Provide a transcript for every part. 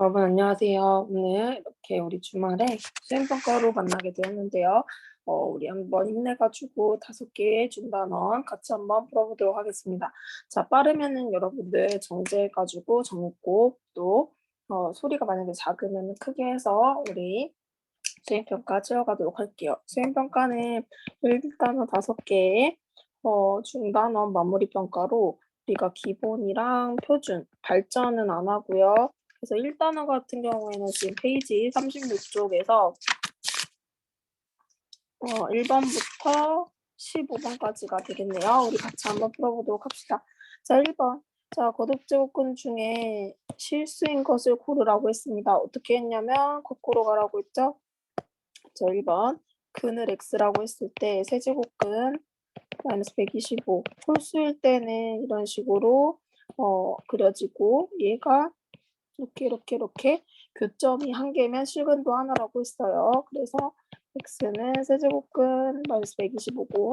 여러분 안녕하세요. 오늘 이렇게 우리 주말에 수행평가로 만나게 되었는데요. 어, 우리 한번 힘내가지고 다섯 개의 중단원 같이 한번 풀어보도록 하겠습니다. 자, 빠르면은 여러분들 정제해가지고 적고 또 어, 소리가 만약에 작으면 크게 해서 우리 수행평가 채워가도록 할게요. 수행평가는 일단은 다섯 개의 어, 중단원 마무리 평가로 우리가 기본이랑 표준, 발전은 안 하고요. 그래서 1단원 같은 경우에는 지금 페이지 36쪽에서 어, 1번부터 15번까지가 되겠네요. 우리 같이 한번 풀어보도록 합시다. 자, 1번. 자, 거듭제곱근 중에 실수인 것을 고르라고 했습니다. 어떻게 했냐면 거꾸로 가라고 했죠? 자, 1번. 근을 x라고 했을 때 세제곱근 마이너스 125. 홀수일 때는 이런 식으로 어, 그려지고 얘가 이렇게 이렇게 이렇게 교점이 한 개면 실근도 하나라고 했어요. 그래서 x는 세제곱근 마이너스 125고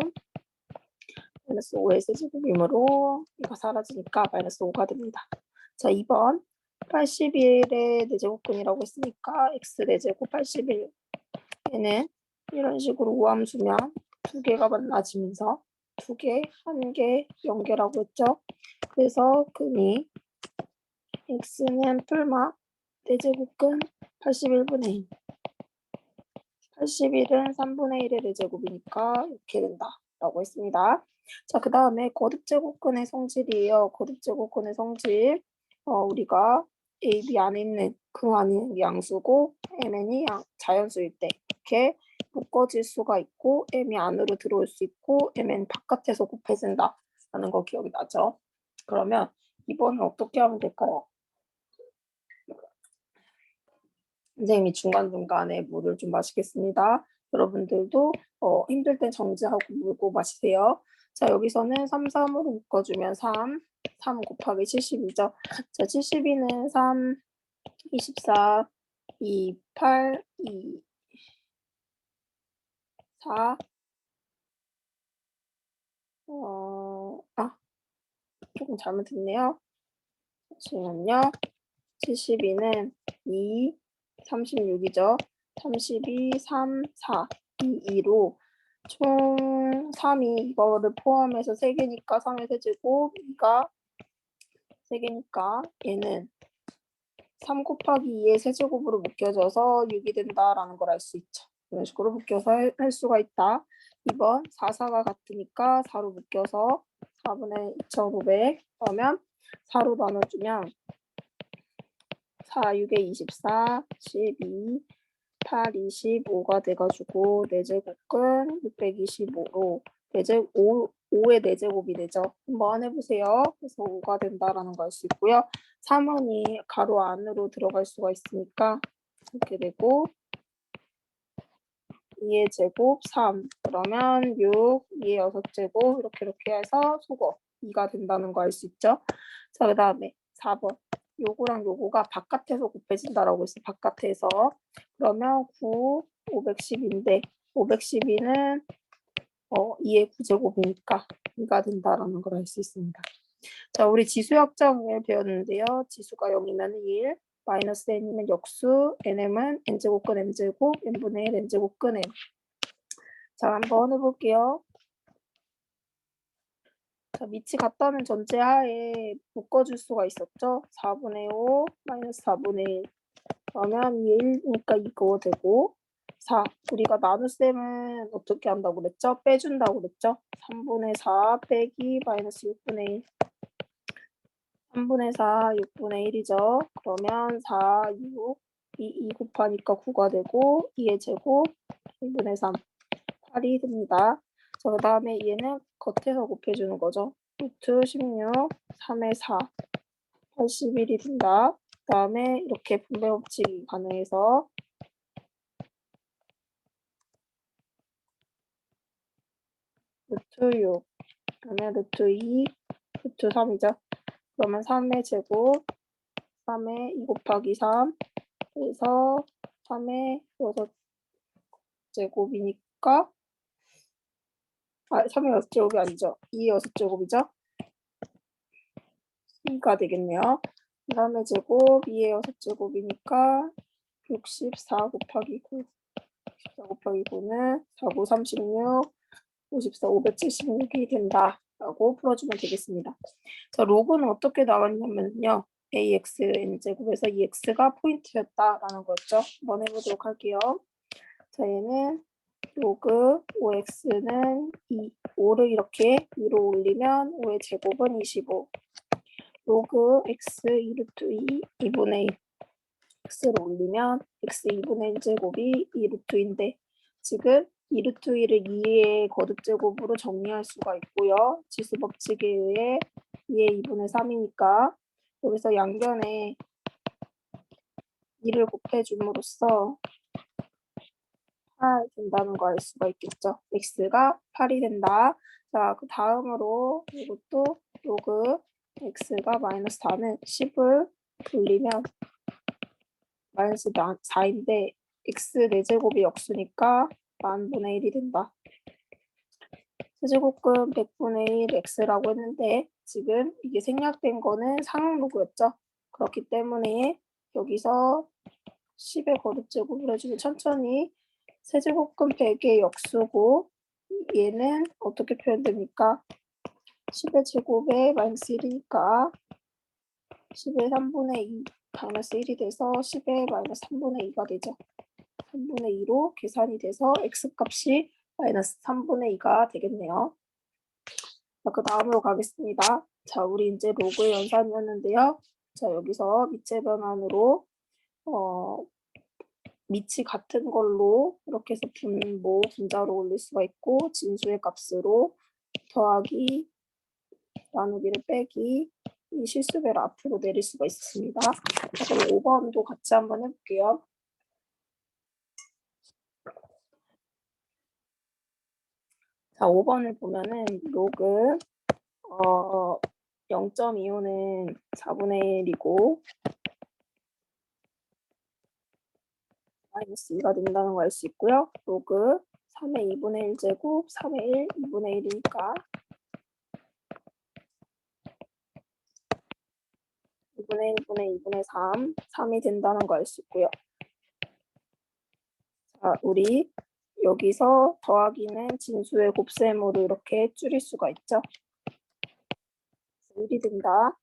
마이너스 5의 세제곱이므로 이거 사라지니까 마이너스 5가 됩니다. 자 2번 81의 4제곱근이라고 했으니까 x 4제곱 81 얘는 이런 식으로 우함수면 두 개가 만나지면서 두 개, 한 개, 연계라고 했죠. 그래서 근이 x는 풀마 4제곱근 81분의 1 81은 3분의 1의 4제곱이니까 이렇게 된다 라고 했습니다. 자, 그 다음에 거듭제곱근의 성질이에요. 거듭제곱근의 성질 어, 우리가 A, B 안에 있는 그 안에 양수고 MN이 양, 자연수일 때 이렇게 묶어질 수가 있고 M이 안으로 들어올 수 있고 MN 바깥에서 곱해진다 라는 거 기억이 나죠? 그러면 이번은 어떻게 하면 될까요? 선생님이 중간중간에 물을 좀 마시겠습니다. 여러분들도 어, 힘들 땐 정지하고 물고 마시세요. 자, 여기서는 3, 3으로 묶어주면 3, 3 곱하기 70이죠. 자, 72는 3, 24, 2, 8, 2, 4, 어, 아, 조금 잘못했네요. 잠시만요. 72는 2, 36이죠. 32, 3, 4, 2, 2로 총 3이 이거를 포함해서 3개니까 3의 세제곱 2가 3개니까 얘는 3 곱하기 2의 세제곱으로 묶여져서 6이 된다라는 걸 알 수 있죠. 이런 식으로 묶여서 할, 할 수가 있다. 2번 4, 4가 같으니까 4로 묶여서 4분의 2500 그러면 4로 나눠주면 4, 6에 24, 12, 8, 25가 돼가지고 4제곱은 625로 4제, 5, 5의 4제곱이 되죠. 한번 해보세요. 그래서 5가 된다라는 걸 알 수 있고요. 3원이 가로 안으로 들어갈 수가 있으니까 이렇게 되고 2의 제곱 3 그러면 6, 2의 6제곱 이렇게 이렇게 해서 속어 2가 된다는 거 알 수 있죠. 자, 그 다음에 4번 요거랑 요거가 바깥에서 곱해진다라고 했어. 바깥에서. 그러면 9, 510인데 512는 어, 2의 9제곱이니까 2가 된다라는 걸 알 수 있습니다. 자, 우리 지수 확정을 배웠는데요. 지수가 0이면 1, 마이너스 n이면 역수, nm은 n제곱근 m제곱, n분의 1 n제곱근 n. 자, 한번 해볼게요. 자, 밑이 같다는 전제 하에 묶어줄 수가 있었죠. 4분의 5 마이너스 4분의 1 그러면 1이니까 이거 되고 4 우리가 나눗셈은 어떻게 한다고 그랬죠? 빼준다고 그랬죠? 3분의 4 빼기 마이너스 6분의 1 3분의 4 6분의 1이죠. 그러면 4 6 2, 2 곱하니까 9가 되고 2의 제곱 1분의 3 8이 됩니다. 자, 그 다음에 얘는 겉에서 곱해주는 거죠. 루트 16, 3의 4, 81이 된다. 그 다음에 이렇게 분배 법칙이 가능해서 루트 6, 그러면 루트 2, 루트 3이죠. 그러면 3의 제곱, 3의 2 곱하기 3, 그래서 3의 6 제곱이니까 아, 3의 6제곱이 아니죠. 2의 6제곱이죠. 2가 되겠네요. 3의 제곱 2의 6제곱이니까 64 곱하기 9 64 곱하기 9는 4, 9, 36 54, 576이 된다 라고 풀어주면 되겠습니다. 자, 로그는 어떻게 나왔냐면요. ax n제곱에서 이 x가 포인트였다라는 거였죠. 한번 해보도록 할게요. 자, 얘는 로그 5x는 2, 5를 이렇게 위로 올리면 5의 제곱은 25. 로그 x 2루트 2, 2분의 1. x를 올리면 x 2분의 1 제곱이 2루트인데 지금 2루트 1을 2의 거듭 제곱으로 정리할 수가 있고요. 지수 법칙에 의해 2의 2분의 3이니까 여기서 양변에 2를 곱해줌으로써 8 된다는 거 알 수가 있겠죠. x가 8이 된다. 자, 그 다음으로 이것도 로그 x가 마이너스 4는 10을 돌리면 마이너스 4인데 x 4제곱이 역수니까 만분의 1이 된다. 세제곱근 100분의 1 x라고 했는데 지금 이게 생략된 거는 상응로그였죠. 그렇기 때문에 여기서 10의 거듭제곱을 해주면 천천히 세제곱근 100의 역수고 얘는 어떻게 표현됩니까? 10의 제곱에 마이너스 1이니까 10의 3분의 2 마이너스 1이 돼서 10의 마이너스 3분의 2가 되죠. 3분의 2로 계산이 돼서 x값이 마이너스 3분의 2가 되겠네요. 자, 그 다음으로 가겠습니다. 자, 우리 이제 로그의 연산이었는데요. 자, 여기서 밑제 변환으로 어, 밑이 같은 걸로 이렇게 해서 분모 분자로 올릴 수가 있고 진수의 값으로 더하기 나누기를 빼기 이 실수배를 앞으로 내릴 수가 있습니다. 자, 그럼 5번도 같이 한번 해볼게요. 자, 5번을 보면은 로그 어 0.25는 4분의 1이고 마이너스 2가 된다는 걸 알 수 있고요. 로그 3의 2분의 1 제곱 3의 1, 2분의 1이니까 2분의 1분의 2분의 3, 3이 된다는 걸 알 수 있고요. 자, 우리 여기서 더하기는 진수의 곱셈으로 이렇게 줄일 수가 있죠. 1이 된다.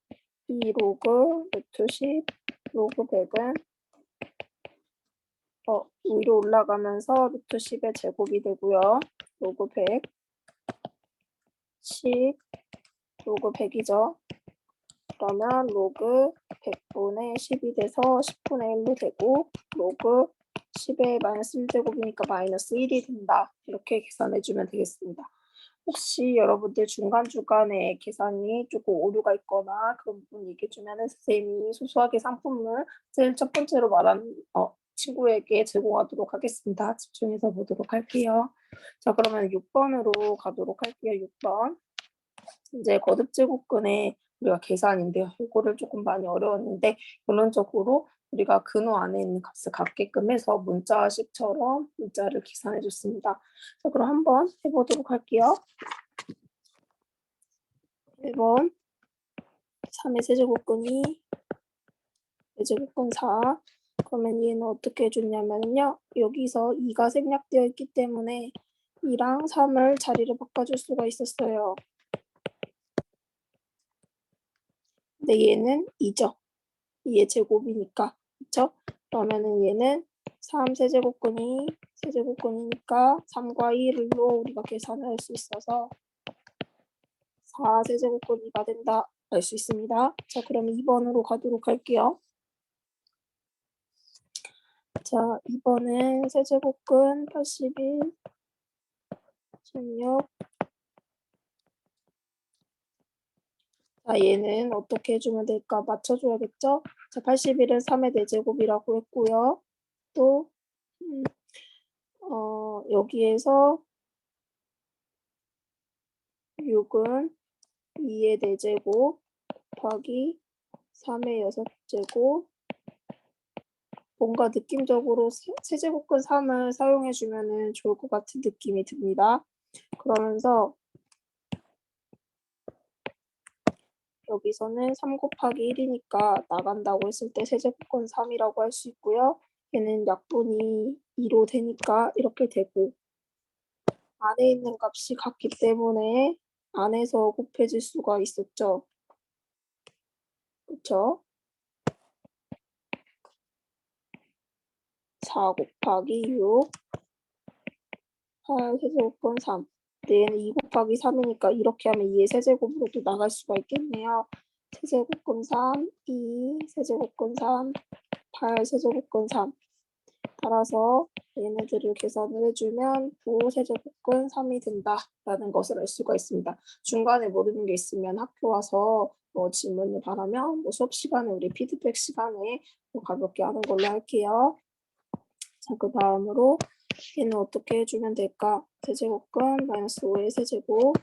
2 로그 루트 10 로그 100은 어, 위로 올라가면서 루트 10의 제곱이 되고요. 로그 100 10 로그 100이죠. 그러면 로그 100분의 10이 돼서 10분의 1로 되고 로그 10의 마이너스 1제곱이니까 마이너스 1이 된다. 이렇게 계산해 주면 되겠습니다. 혹시 여러분들 중간중간에 계산이 조금 오류가 있거나 그런 부분 얘기해 주면 선생님이 소소하게 상품을 제일 첫 번째로 말한 어, 친구에게 제공하도록 하겠습니다. 집중해서 보도록 할게요. 자 그러면 6번으로 가도록 할게요. 6번 이제 거듭 제곱근의 우리가 계산인데요. 이거를 조금 많이 어려웠는데 결론적으로 우리가 근호 안에 있는 값을 갖게끔 해서 문자식처럼 문자를 계산해 줬습니다. 자, 그럼 한번 해보도록 할게요. 1번 3의 세제곱근이 세제곱근 4 그러면 얘는 어떻게 해줬냐면요. 여기서 2가 생략되어 있기 때문에 2랑 3을 자리를 바꿔줄 수가 있었어요. 근데 얘는 2죠. 2의 제곱이니까. 그쵸? 그러면은 얘는 3 세제곱근이 세제곱근이니까 3과 1로 우리가 계산을 할 수 있어서 4 세제곱근 2가 된다 알 수 있습니다. 자, 그럼 2번으로 가도록 할게요. 자, 2번은 세제곱근 81 16 자, 얘는 어떻게 해주면 될까? 맞춰줘야겠죠? 자, 81은 3의 4제곱이라고 했고요. 또, 음, 어, 여기에서 6은 2의 4제곱 더하기 3의 6제곱 뭔가 느낌적으로 세- 세제곱근 3을 사용해 주면 좋을 것 같은 느낌이 듭니다. 그러면서 여기서는 3 곱하기 1이니까 나간다고 했을 때 세제곱권 3이라고 할 수 있고요. 얘는 약분이 2로 되니까 이렇게 되고 안에 있는 값이 같기 때문에 안에서 곱해질 수가 있었죠. 그쵸? 4 곱하기 6 8 세제곱권 3 근데 얘는 2 곱하기 3이니까 이렇게 하면 2의 세제곱으로 또 나갈 수가 있겠네요. 세제곱권 3, 2 세제곱권 3, 8 세제곱권 3 따라서 얘네들을 계산을 해주면 9 세제곱권 3이 된다라는 것을 알 수가 있습니다. 중간에 모르는 게 있으면 학교 와서 뭐 질문을 바라면 뭐 수업 시간에 우리 피드백 시간에 뭐 가볍게 하는 걸로 할게요. 자, 그 다음으로 얘는 어떻게 해주면 될까? 세제곱권 마이너스 5의 세제곱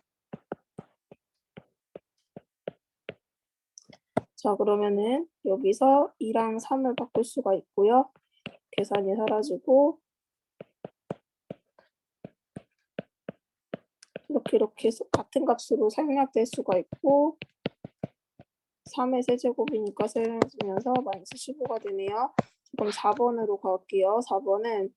자 그러면은 여기서 2랑 3을 바꿀 수가 있고요. 계산이 사라지고 이렇게 이렇게 같은 값으로 생략될 수가 있고 3의 세제곱이니까 세면서 마이너스 15가 되네요. 그럼 4번으로 갈게요. 4번은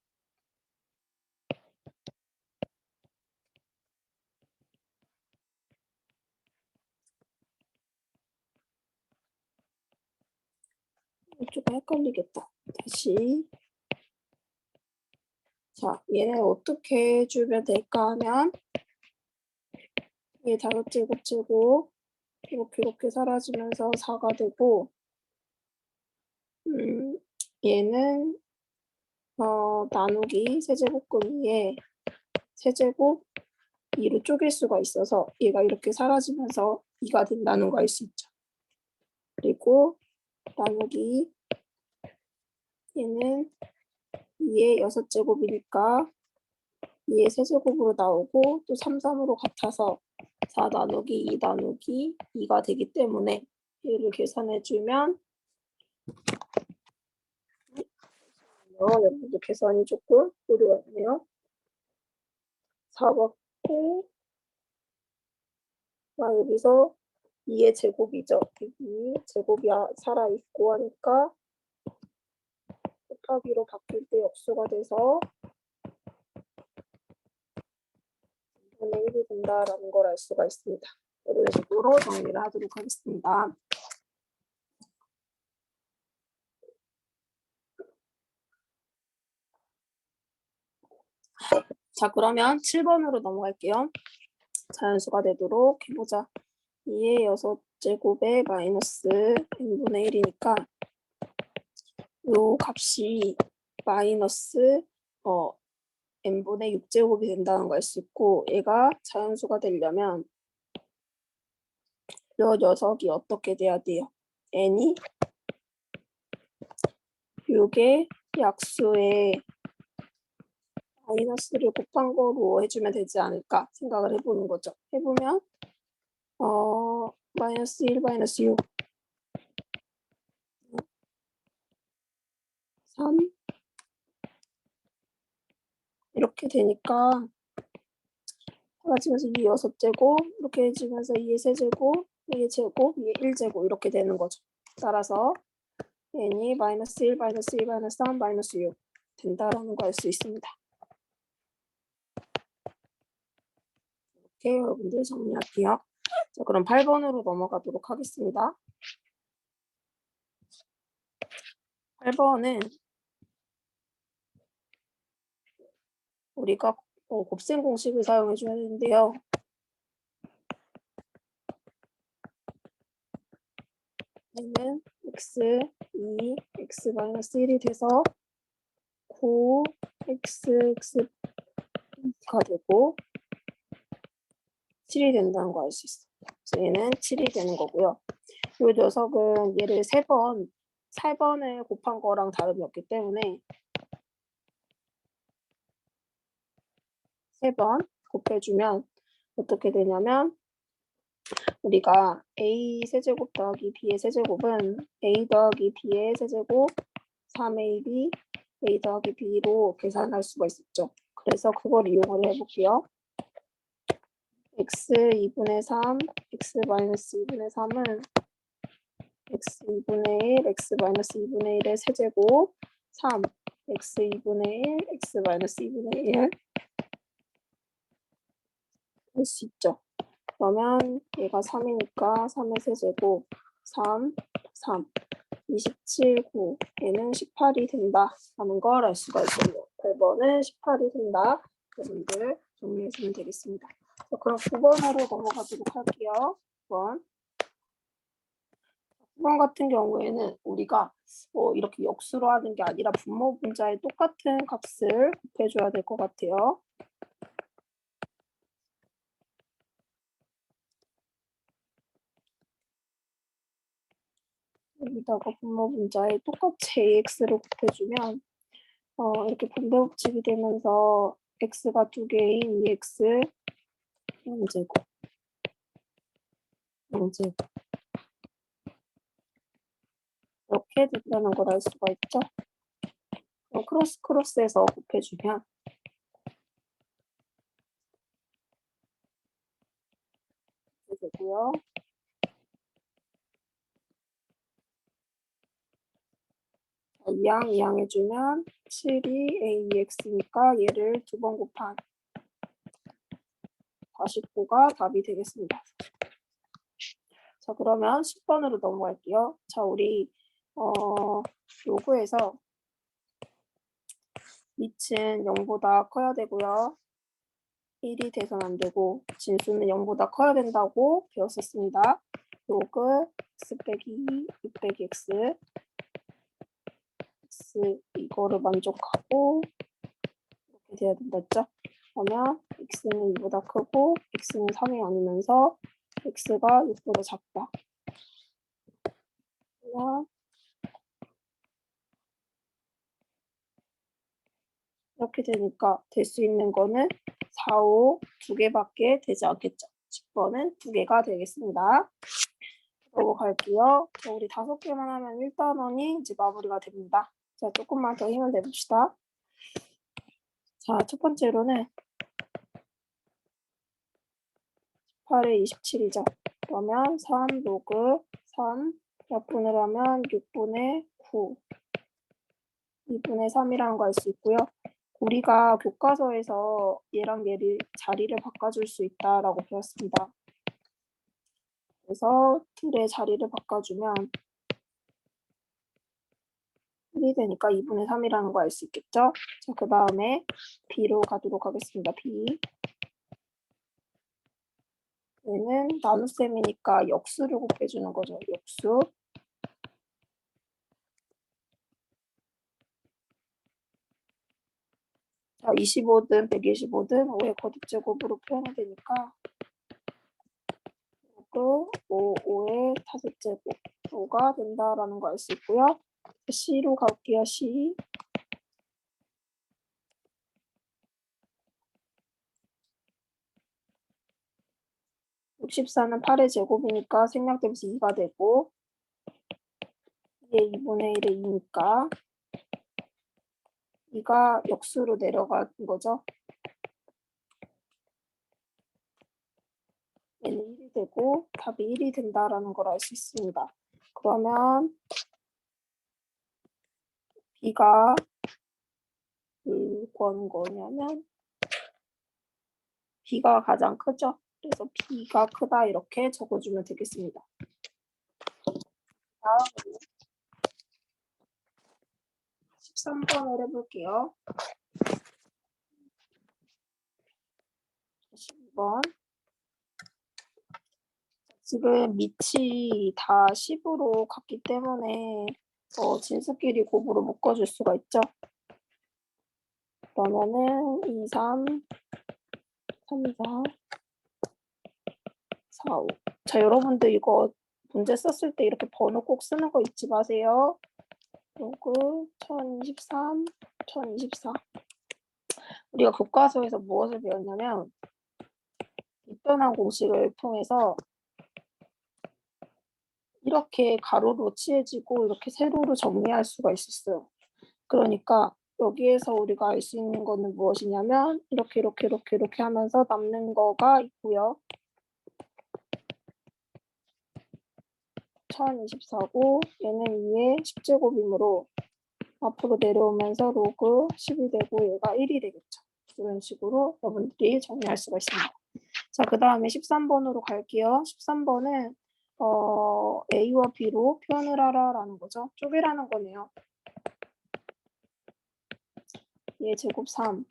좀 헷갈리겠다. 다시. 자, 얘는 어떻게 해주면 될까 하면 얘 다섯 제곱 제곱 이렇게 이렇게 사라지면서 4가 되고 음, 얘는 어, 나누기 세제곱권 2에 세제곱 2로 쪼갤 수가 있어서 얘가 이렇게 사라지면서 2가 된다는 거 알 수 있죠. 그리고 나누기 얘는 2의 6제곱이니까 2의 세제곱으로 나오고 또 3, 3으로 같아서 4 나누기 2 나누기 2가 되기 때문에 얘를 계산해주면 여러분들 계산이 조금 어려웠네요. 4 받고 아, 여기서 2의 제곱이죠. 2 제곱이 아- 살아있고 하니까 곱하기로 바뀔 때 역수가 돼서 2분의 1이 된다라는 걸 알 수가 있습니다. 이런 식으로 정리를 하도록 하겠습니다. 자, 그러면 7번으로 넘어갈게요. 자연수가 되도록 해보자. 2의 6제곱에 마이너스 n분의 1이니까 요 값이 마이너스 어 n분의 6제곱이 된다는 걸 알 수 있고 얘가 자연수가 되려면 요 녀석이 어떻게 돼야 돼요? n이 6의 약수에 마이너스를 곱한 거로 해주면 되지 않을까 생각을 해보는 거죠. 해보면 어 마이너스 1 마이너스 6 3 이렇게 되니까 사라지면서 2 여섯 제곱 이렇게 해지면서 2의 세제곱 2의 제곱 2의 1제곱 이렇게 되는 거죠. 따라서 n이 마이너스 1 마이너스 2 마이너스 3 마이너스 6 된다라는 걸알수 있습니다. 이렇게 여러분들 정리할게요. 자, 그럼 8번으로 넘어가도록 하겠습니다. 8번은 우리가 어, 곱셈 공식을 사용해 줘야 되는데요. 얘는 x 2 x 마이너스 1이 돼서 9 x x가 되고 7이 된다는 거 알 수 있어. 그래서 얘는 7이 되는 거고요. 이 녀석은 얘를 3번, 4번을 곱한 거랑 다름이 없기 때문에 3번 곱해주면 어떻게 되냐면 우리가 a 세제곱 더하기 b의 세제곱은 a 더하기 b의 세제곱 3ab a 더하기 b로 계산할 수가 있었죠. 그래서 그걸 이용을 해볼게요. X 2분의 3, x 마이너스 2분의 3은 x 2분의 1, x 마이너스 2분의 1의 세제곱 3, x 2분의 1, x 마이너스 2분의 1 할 수 있죠. 그러면 얘가 3이니까 3의 세제곱 3, 3, 27, 9 얘는 18이 된다 하는 걸 알 수가 있어요. 8번은 18이 된다. 여러분들 정리해주면 되겠습니다. 자, 그럼 9번으로 넘어가도록 할게요. 9번. 9번 같은 경우에는 우리가 뭐 이렇게 역수로 하는 게 아니라 분모 분자에 똑같은 값을 곱해줘야 될 것 같아요. 여기다가 분모 분자에 똑같이 AX를 곱해주면 어, 이렇게 분배 법칙이 되면서 X가 두 개인 EX 0 제곱 0제곱 이렇게 된다는 걸 알 수가 있죠. 그럼 크로스 크로스해서 곱해주면 되고요. 자, 2항 2항 해주면 7이 AEX니까 얘를 두 번 곱한 49가 답이 되겠습니다. 자 그러면 10번으로 넘어갈게요. 자 우리 어 요구에서 밑은 0보다 커야 되고요. 1이 돼선 안 되고 진수는 0보다 커야 된다고 배웠었습니다. 요그 x 빼기 2, 6 빼기 x x 이거를 만족하고 이렇게 돼야 된다 했죠? 그러면 x는 2보다 크고 x는 3이 아니면서 x가 6보다 작다. 이렇게 되니까 될 수 있는 거는 4, 5 두 개밖에 되지 않겠죠. 10번은 두 개가 되겠습니다. 넘어갈게요. 자, 우리 다섯 개만 하면 1단원이 이제 마무리가 됩니다. 자, 조금만 더 힘을 내봅시다. 자, 첫 번째로는 18에 27이죠. 그러면 3 로그 3 약분을 하면 6분의 9 2분의 3이라는 거 알 수 있고요. 우리가 교과서에서 얘랑 얘를 자리를 바꿔줄 수 있다라고 배웠습니다. 그래서 둘의 자리를 바꿔주면 1이 되니까 2분의 3이라는 거 알 수 있겠죠? 자, 그 다음에 b로 가도록 하겠습니다. b. 얘는 나눗셈이니까 역수를 곱해주는 거죠. 역수. 자, 25든 125든 5의 거듭제곱으로 표현이 되니까 또 5, 5의 다섯제곱 5가 된다라는 거 알 수 있고요. C로 갈게요. C. (64는) 8의 제곱이니까 생략되면서 2가 되고 이게 2분의 1의 2니까 2가 역수로 내려간 거죠. 얘는 1이 되고 답이 1이 된다라는 걸 알 수 있습니다. 그러면 B가 몇번 거냐면 B가 가장 크죠. 그래서 B가 크다 이렇게 적어주면 되겠습니다. 다음으로 13번을 해볼게요. 12번 지금 밑이 다 10으로 갔기 때문에 어, 진수끼리 곱으로 묶어줄 수가 있죠. 그러면은 2, 3, 3, 4, 4, 5. 자, 여러분들 이거 문제 썼을 때 이렇게 번호 꼭 쓰는 거 잊지 마세요. 요거 1023, 1024. 우리가 교과서에서 무엇을 배웠냐면 빗변환 공식을 통해서 이렇게 가로로 칠해지고 이렇게 세로로 정리할 수가 있었어요. 그러니까 여기에서 우리가 알 수 있는 거는 무엇이냐면 이렇게 이렇게 이렇게 이렇게 하면서 남는 거가 있고요. 1024고 얘는 2의 10제곱이므로 앞으로 내려오면서 로그 10이 되고 얘가 1이 되겠죠. 이런 식으로 여러분들이 정리할 수가 있습니다. 자, 그 다음에 13번으로 갈게요. 13번은 어, A와 B로 표현을 하라라는 거죠. 쪼개라는 거네요. 얘 제곱 3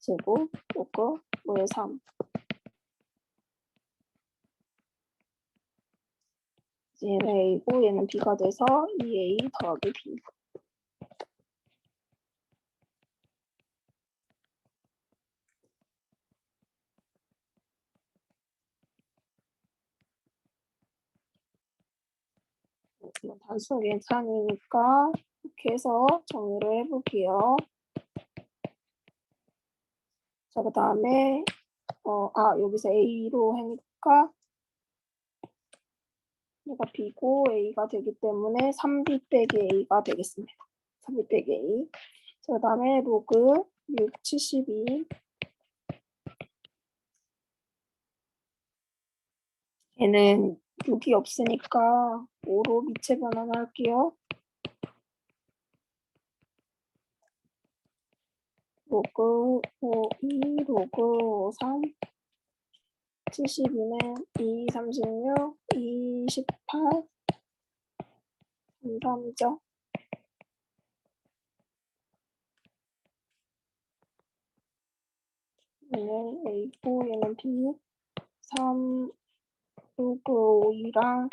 제곱 로그 5의 3 얘는 A고 얘는 B가 돼서 2A 더하기 B 이건 단순 괜찮으니까 이렇게 해서 정리를 해볼게요. 자, 그 다음에, 어, 아, 여기서 A로 하니까, 얘가 B고 A가 되기 때문에 3B 빼기 A가 되겠습니다. 3B 빼기 A. 자, 그 다음에 로그 6, 72. 얘는 6이 없으니까 5로 미체 변환할게요. 로그 5, 2, 로그 5, 3, 72는 2, 36, 2, 18, 3이죠. 얘는 A고 얘는 B, 3, 로그 5이랑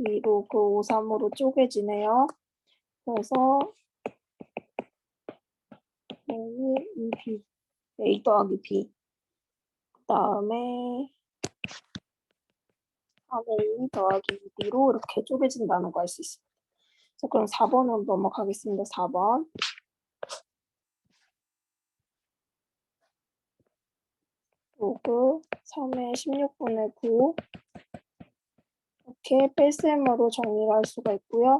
2 로그 5, 3으로 쪼개지네요. 그래서 A, 2B, A 더하기 B. 그 다음에 3A 더하기 2B로 이렇게 쪼개진다는 거알수 있습니다. 자, 그럼 4번으로 넘어가겠습니다. 4번. 로그 3의 16분의 9 이렇게 뺄셈으로 정리할 수가 있고요.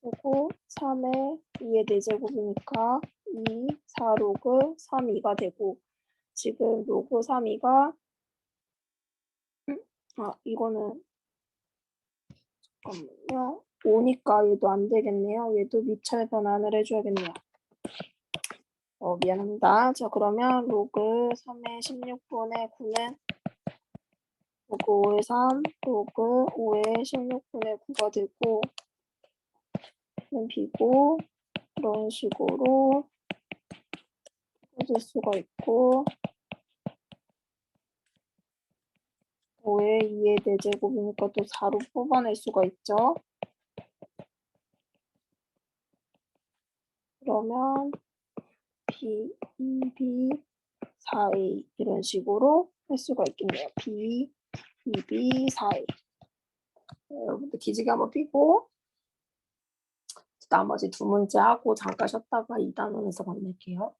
그리고 3의 2의 4제곱이니까 2, 4 로그 3, 2가 되고 지금 로그 3, 2가 아 이거는 잠깐만요. 5니까 얘도 안 되겠네요. 얘도 미철 변환을 해줘야겠네요. 어, 미안합니다. 자, 그러면 로그 3의 16분의 9는 로그 5의 3, 로그 5의 16분의 9가 되고 는 B고 이런 식으로 해줄 수가 있고 5의 2의 4제곱이니까 또 4로 뽑아낼 수가 있죠. 그러면 B, 2B, 4A 이런 식으로 할 수가 있겠네요. B, 2B, 4A 여러분들 기지개 한번 삐고 나머지 두 문제 하고 잠깐 쉬었다가 2단원에서 만날게요.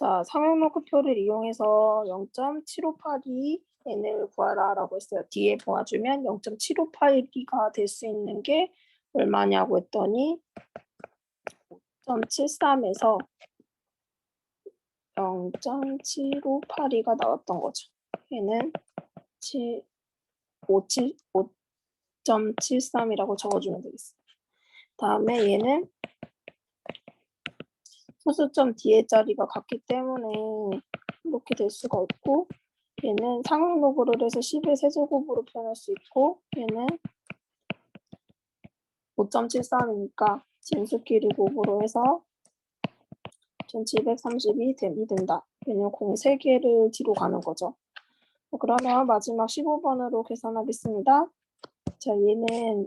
자, 상용로크표를 이용해서 0.7582 n을 구하라 라고 했어요. 뒤에 보아주면 0.7582가 될 수 있는 게 얼마냐고 했더니 5.73에서 0.7582가 나왔던 거죠. 얘는 7, 57, 5.73이라고 적어주면 되겠습니다. 다음에 얘는 소수점 뒤에 자리가 같기 때문에 이렇게 될 수가 있고 얘는 상응로그를 해서 10의 세제곱으로 표현할 수 있고 얘는 5.73이니까 진수끼리 곱으로 해서 1732 됨이 된다. 얘는 공 3개를 뒤로 가는 거죠. 그러면 마지막 15번으로 계산하겠습니다. 자, 얘는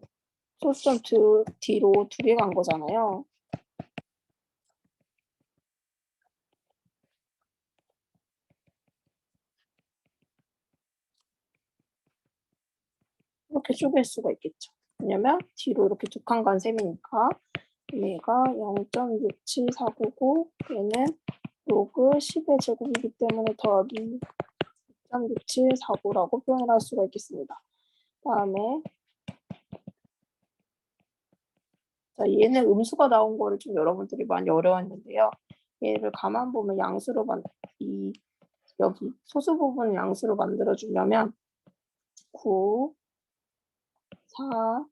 소수점 두, 뒤로 두개간 거잖아요. 이렇게 쪼갤 수가 있겠죠. 왜냐면 뒤로 이렇게 두 칸 간 셈이니까 얘가 0.67499 얘는 로그 10의 제곱이기 때문에 더하기 6.6749라고 표현을 할 수가 있겠습니다. 다음에 자, 얘는 음수가 나온 거를 좀 여러분들이 많이 어려웠는데요. 얘를 가만 보면 양수로 만, 이, 여기 소수 부분을 양수로 만들어 주려면 9, 4,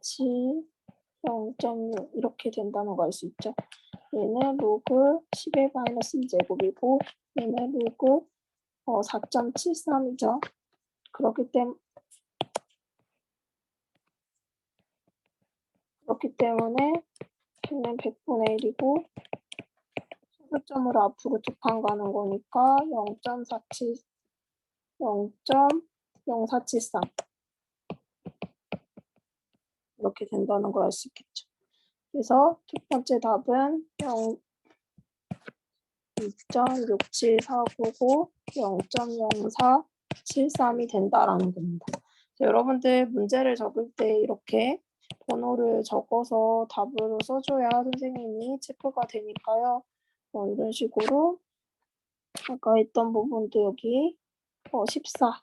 7, 0.6 이렇게 된다는 거 알 수 있죠. 얘는 로그 11 마이너스 2제곱이고 얘는 로그 어, 4.73이죠. 그렇기 때문에 그렇기 때문에 얘는 100분의 1이고 소수점으로 앞으로 두 칸 가는 거니까 0.47 0.0473 이렇게 된다는 걸 알 수 있겠죠. 그래서 첫 번째 답은 0 2.67499 0.0473이 된다라는 겁니다. 자, 여러분들 문제를 적을 때 이렇게 번호를 적어서 답으로 써줘야 선생님이 체크가 되니까요. 어, 이런 식으로 아까 했던 부분도 여기 어, 14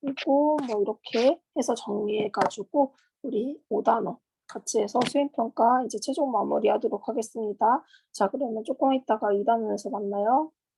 그리고 뭐 이렇게 해서 정리해가지고 우리 5단원 같이 해서 수행평가 이제 최종 마무리하도록 하겠습니다. 자 그러면 조금 있다가 2단원에서 만나요.